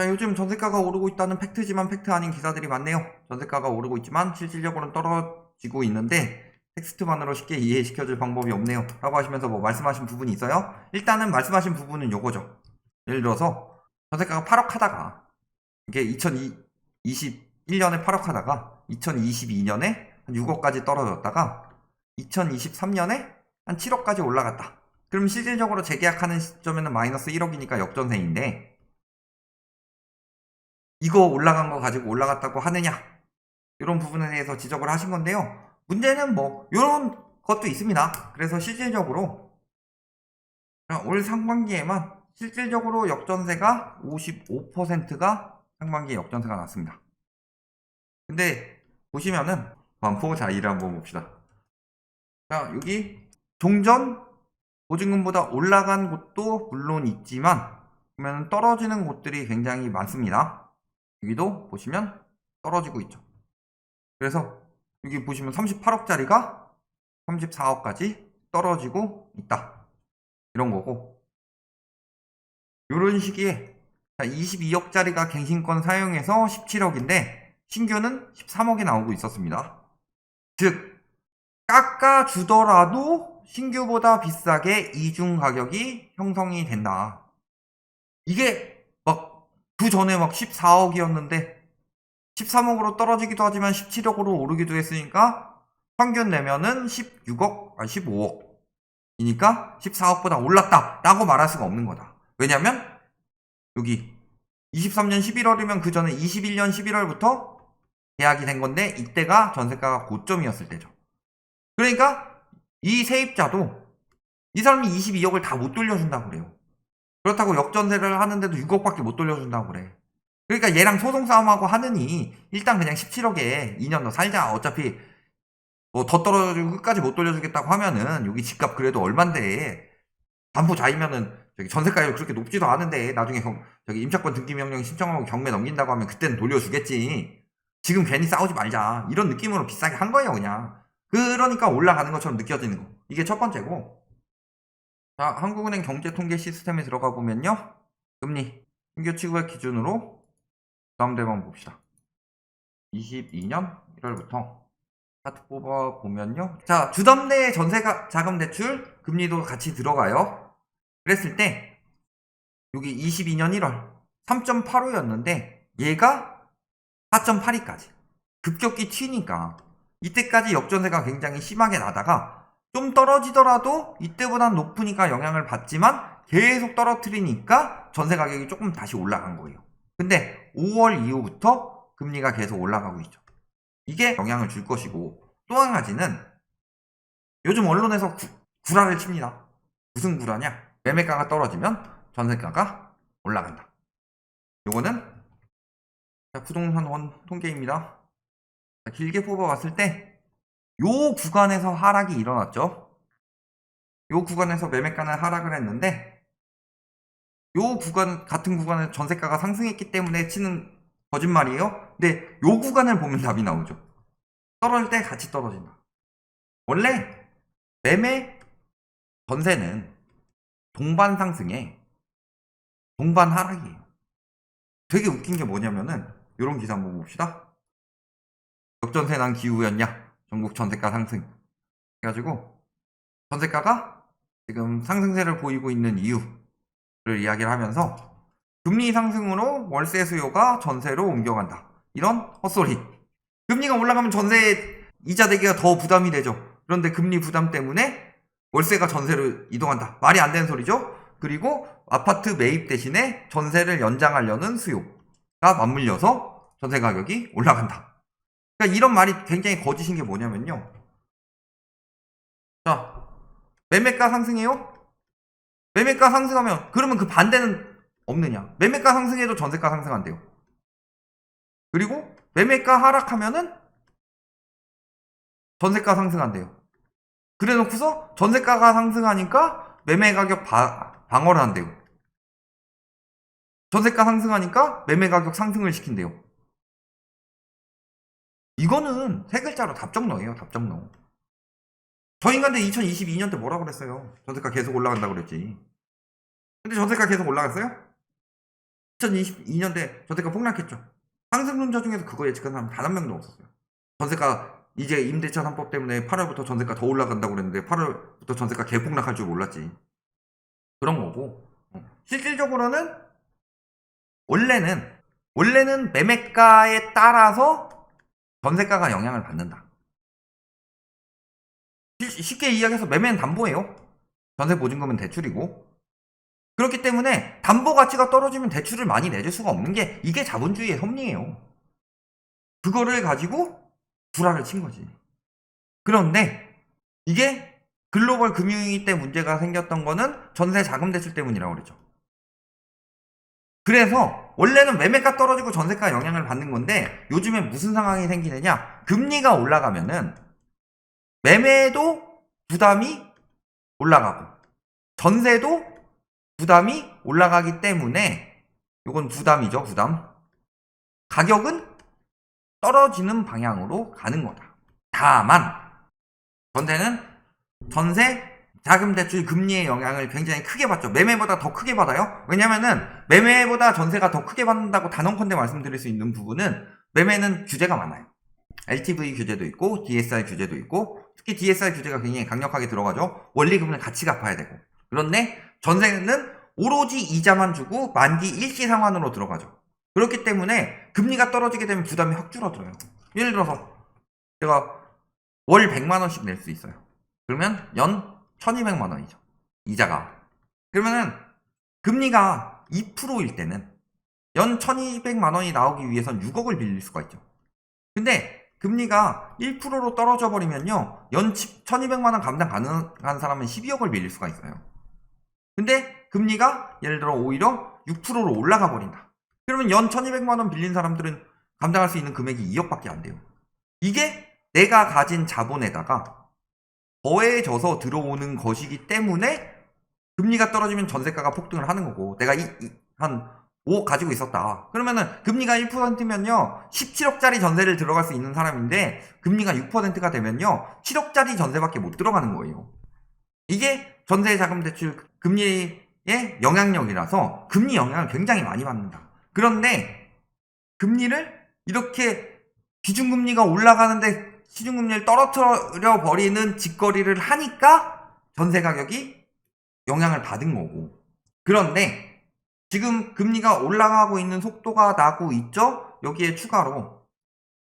자, 요즘 전세가가 오르고 있다는 팩트지만 팩트 아닌 기사들이 많네요. 전세가가 오르고 있지만 실질적으로는 떨어지고 있는데 텍스트만으로 쉽게 이해시켜줄 방법이 없네요. 라고 하시면서 뭐 말씀하신 부분이 있어요? 일단은 말씀하신 부분은 요거죠. 예를 들어서 전세가가 8억 하다가 이게 2021년에 8억 하다가 2022년에 한 6억까지 떨어졌다가 2023년에 한 7억까지 올라갔다. 그럼 실질적으로 재계약하는 시점에는 마이너스 1억이니까 역전세인데 이거 올라간 거 가지고 올라갔다고 하느냐 이런 부분에 대해서 지적을 하신 건데요. 문제는 뭐 이런 것도 있습니다. 그래서 실질적으로 올 상반기에만 실질적으로 역전세가 55%가 상반기에 역전세가 났습니다. 근데 보시면은 반포 자이를 한번 봅시다. 자 여기 종전 보증금보다 올라간 곳도 물론 있지만 보면 떨어지는 곳들이 굉장히 많습니다. 여기도 보시면 떨어지고 있죠. 그래서 여기 보시면 38억짜리가 34억까지 떨어지고 있다. 이런 거고 이런 시기에 22억짜리가 갱신권 사용해서 17억인데 신규는 13억이 나오고 있었습니다. 즉 깎아주더라도 신규보다 비싸게 이중 가격이 형성이 된다. 이게 막 그 전에 막 14억이었는데 13억으로 떨어지기도 하지만 17억으로 오르기도 했으니까 평균 내면은 16억, 아 15억이니까 14억보다 올랐다라고 말할 수가 없는 거다. 왜냐면 여기 23년 11월이면 그 전에 21년 11월부터 계약이 된 건데 이때가 전세가가 고점이었을 때죠. 그러니까 이 세입자도 이 사람이 22억을 다 못 돌려준다고 그래요. 그렇다고 역전세를 하는데도 6억밖에 못 돌려준다고 그래. 그러니까 얘랑 소송 싸움하고 하느니 일단 그냥 17억에 2년 더 살자. 어차피 뭐 더 떨어지고 끝까지 못 돌려주겠다고 하면은 여기 집값 그래도 얼만데 반포 자이면은 저기 전세가율 그렇게 높지도 않은데 나중에 경- 저기 임차권 등기 명령 신청하고 경매 넘긴다고 하면 그때는 돌려주겠지. 지금 괜히 싸우지 말자. 이런 느낌으로 비싸게 한 거예요, 그냥. 그러니까 올라가는 것처럼 느껴지는 거. 이게 첫 번째고. 자, 한국은행 경제통계 시스템에 들어가 보면요. 금리, 신규 취급액 기준으로 다음 대만 봅시다. 22년 1월부터 차트 뽑아 보면요. 자, 주담대 전세 자금 대출 금리도 같이 들어가요. 그랬을 때 여기 22년 1월 3.85였는데 얘가 4.82까지 급격히 튀니까 이때까지 역전세가 굉장히 심하게 나다가 좀 떨어지더라도 이때보다 높으니까 영향을 받지만 계속 떨어뜨리니까 전세 가격이 조금 다시 올라간 거예요. 근데 5월 이후부터 금리가 계속 올라가고 있죠. 이게 영향을 줄 것이고 또 한 가지는 요즘 언론에서 구, 구라를 칩니다. 무슨 구라냐? 매매가가 떨어지면 전세가가 올라간다. 요거는 자, 부동산 원 통계입니다. 자, 길게 뽑아봤을 때 요 구간에서 하락이 일어났죠. 요 구간에서 매매가는 하락을 했는데 요 구간 같은 구간에 전세가가 상승했기 때문에 치는 거짓말이에요. 근데 요 구간을 보면 답이 나오죠. 떨어질 때 같이 떨어진다. 원래 매매 전세는 동반 상승에 동반 하락이에요. 되게 웃긴 게 뭐냐면은 요런 기사 한번 봅시다. 역전세 난 기후였냐? 전국 전세가 상승. 해가지고 전세가가 지금 상승세를 보이고 있는 이유를 이야기를 하면서 금리 상승으로 월세 수요가 전세로 옮겨간다. 이런 헛소리. 금리가 올라가면 전세 이자 대기가 더 부담이 되죠. 그런데 금리 부담 때문에 월세가 전세로 이동한다. 말이 안 되는 소리죠. 그리고 아파트 매입 대신에 전세를 연장하려는 수요가 맞물려서 전세 가격이 올라간다. 그러니까 이런 말이 굉장히 거짓인 게 뭐냐면요. 자, 매매가 상승해요? 매매가 상승하면 그러면 그 반대는 없느냐? 매매가 상승해도 전세가 상승한대요. 그리고 매매가 하락하면은 전세가 상승한대요. 그래 놓고서 전세가가 상승하니까 매매 가격 바- 방어를 한대요. 전세가 상승하니까 매매 가격 상승을 시킨대요. 이거는 세 글자로 답정너예요, 답정너. 저 인간들 2022년 때 뭐라 그랬어요? 전세가 계속 올라간다고 그랬지. 근데 전세가 계속 올라갔어요? 2022년대 전세가 폭락했죠. 상승론자 중에서 그거 예측한 사람 단 한 명도 없었어요. 전세가 이제 임대차 3법 때문에 8월부터 전세가 더 올라간다고 그랬는데 8월부터 전세가 개폭락할 줄 몰랐지. 그런 거고 어. 실질적으로는 원래는 원래는 매매가에 따라서 전세가가 영향을 받는다. 시- 쉽게 이야기해서 매매는 담보예요. 전세 보증금은 대출이고 그렇기 때문에 담보 가치가 떨어지면 대출을 많이 내줄 수가 없는 게 이게 자본주의의 섭리예요. 그거를 가지고 불화를 친 거지. 그런데 이게 글로벌 금융위기 때 문제가 생겼던 거는 전세 자금 대출 때문이라고 그랬죠. 그래서 원래는 매매가 떨어지고 전세가 영향을 받는 건데 요즘에 무슨 상황이 생기느냐? 금리가 올라가면은 매매도 부담이 올라가고 전세도 부담이 올라가기 때문에 이건 부담이죠, 부담. 가격은 떨어지는 방향으로 가는 거다. 다만 전세는 전세 자금 대출 금리의 영향을 굉장히 크게 받죠. 매매보다 더 크게 받아요. 왜냐면은 매매보다 전세가 더 크게 받는다고 단언컨대 말씀드릴 수 있는 부분은 매매는 규제가 많아요. LTV 규제도 있고 DSR 규제도 있고 특히 DSR 규제가 굉장히 강력하게 들어가죠. 원리금을 같이 갚아야 되고. 그런데 전세는 오로지 이자만 주고 만기 일시 상환으로 들어가죠. 그렇기 때문에 금리가 떨어지게 되면 부담이 확 줄어들어요. 예를 들어서 제가 월 100만 원씩 낼 수 있어요. 그러면 연 1200만 원이죠. 이자가. 그러면은 금리가 2%일 때는 연 1200만 원이 나오기 위해선 6억을 빌릴 수가 있죠. 근데 금리가 1%로 떨어져 버리면요. 연 1200만 원 감당 가능한 사람은 12억을 빌릴 수가 있어요. 근데 금리가 예를 들어 오히려 6%로 올라가 버린다. 그러면 연 1200만 원 빌린 사람들은 감당할 수 있는 금액이 2억밖에 안 돼요. 이게 내가 가진 자본에다가 더해져서 들어오는 것이기 때문에 금리가 떨어지면 전세가가 폭등을 하는 거고 내가 이, 이- 한 5억 가지고 있었다. 그러면은 금리가 1%면요 17억짜리 전세를 들어갈 수 있는 사람인데 금리가 6%가 되면요 7억짜리 전세밖에 못 들어가는 거예요. 이게 전세 자금 대출 금리의 영향력이라서 금리 영향을 굉장히 많이 받는다. 그런데 금리를 이렇게 기준금리가 올라가는데 시중금리를 떨어뜨려 버리는 짓거리를 하니까 전세 가격이 영향을 받은 거고. 그런데 지금 금리가 올라가고 있는 속도가 나고 있죠? 여기에 추가로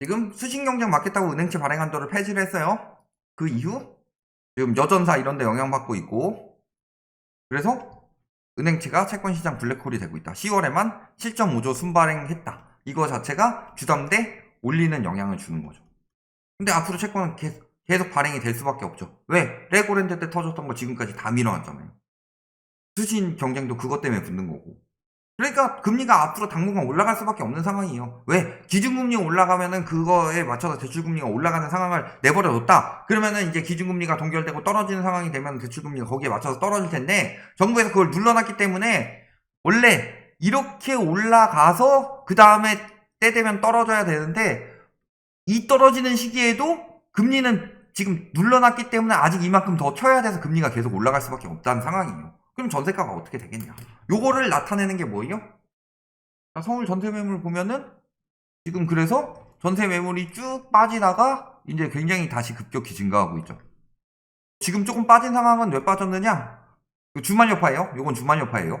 지금 수신경쟁 막겠다고 은행채 발행 한도를 폐지를 했어요. 그 이후 지금 여전사 이런 데 영향받고 있고 그래서 은행채가 채권시장 블랙홀이 되고 있다. 10월에만 7.5조 순발행했다. 이거 자체가 주담대 올리는 영향을 주는 거죠. 근데 앞으로 채권은 계속, 계속 발행이 될 수밖에 없죠. 왜? 레고랜드 때 터졌던 거 지금까지 다 밀어놨잖아요. 수신 경쟁도 그것 때문에 붙는 거고. 그러니까 금리가 앞으로 당분간 올라갈 수밖에 없는 상황이에요. 왜? 기준금리 올라가면은 그거에 맞춰서 대출금리가 올라가는 상황을 내버려 뒀다. 그러면은 이제 기준금리가 동결되고 떨어지는 상황이 되면 대출금리가 거기에 맞춰서 떨어질 텐데 정부에서 그걸 눌러놨기 때문에 원래 이렇게 올라가서 그 다음에 때 되면 떨어져야 되는데 이 떨어지는 시기에도 금리는 지금 눌러놨기 때문에 아직 이만큼 더 쳐야 돼서 금리가 계속 올라갈 수밖에 없다는 상황이에요. 그럼 전세가가 어떻게 되겠냐? 요거를 나타내는 게 뭐예요? 자, 서울 전세 매물 보면은 지금 그래서 전세 매물이 쭉 빠지다가 이제 굉장히 다시 급격히 증가하고 있죠. 지금 조금 빠진 상황은 왜 빠졌느냐? 그 주말 여파예요. 요건 주말 여파예요.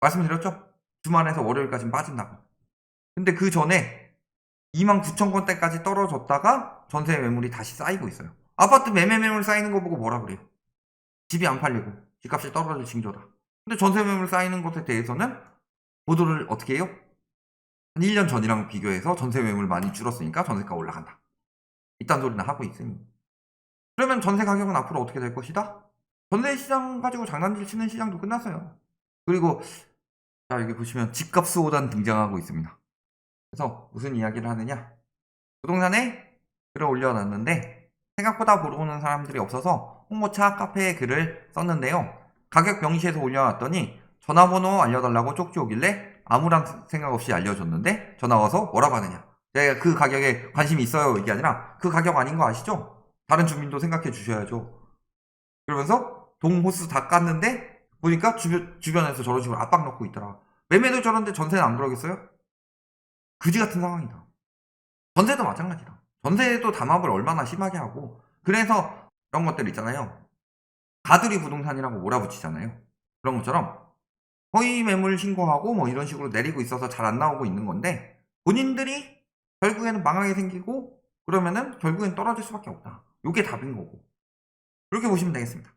말씀드렸죠? 주말에서 월요일까지 빠진다고. 근데 그 전에 2만 9천 건대까지 떨어졌다가 전세 매물이 다시 쌓이고 있어요. 아파트 매매 매물 쌓이는 거 보고 뭐라 그래요? 집이 안 팔리고 집값이 떨어질 징조다. 근데 전세 매물 쌓이는 것에 대해서는 보도를 어떻게 해요? 한 1년 전이랑 비교해서 전세 매물 많이 줄었으니까 전세가 올라간다. 이딴 소리나 하고 있으니. 그러면 전세 가격은 앞으로 어떻게 될 것이다? 전세 시장 가지고 장난질 치는 시장도 끝났어요. 그리고 자 여기 보시면 집값 수호단 등장하고 있습니다. 그래서 무슨 이야기를 하느냐? 부동산에 글을 올려놨는데 생각보다 보러 오는 사람들이 없어서 홍보차 카페에 글을 썼는데요. 가격 명시해서 올려놨더니 전화번호 알려달라고 쪽지 오길래 아무런 생각 없이 알려줬는데 전화 와서 뭐라고 하느냐? 내가 그 가격에 관심이 있어요 이게 아니라 그 가격 아닌 거 아시죠? 다른 주민도 생각해 주셔야죠. 그러면서 동호수 다 깠는데 보니까 주변, 주변에서 저런 식으로 압박 넣고 있더라. 매매도 저런데 전세는 안 그러겠어요? 그지 같은 상황이다. 전세도 마찬가지다. 전세도 담합을 얼마나 심하게 하고 그래서 이런 것들 있잖아요. 가두리 부동산이라고 몰아붙이잖아요. 그런 것처럼 허위 매물 신고하고 뭐 이런 식으로 내리고 있어서 잘 안 나오고 있는 건데 본인들이 결국에는 망하게 생기고 그러면은 결국엔 떨어질 수밖에 없다. 요게 답인 거고. 그렇게 보시면 되겠습니다.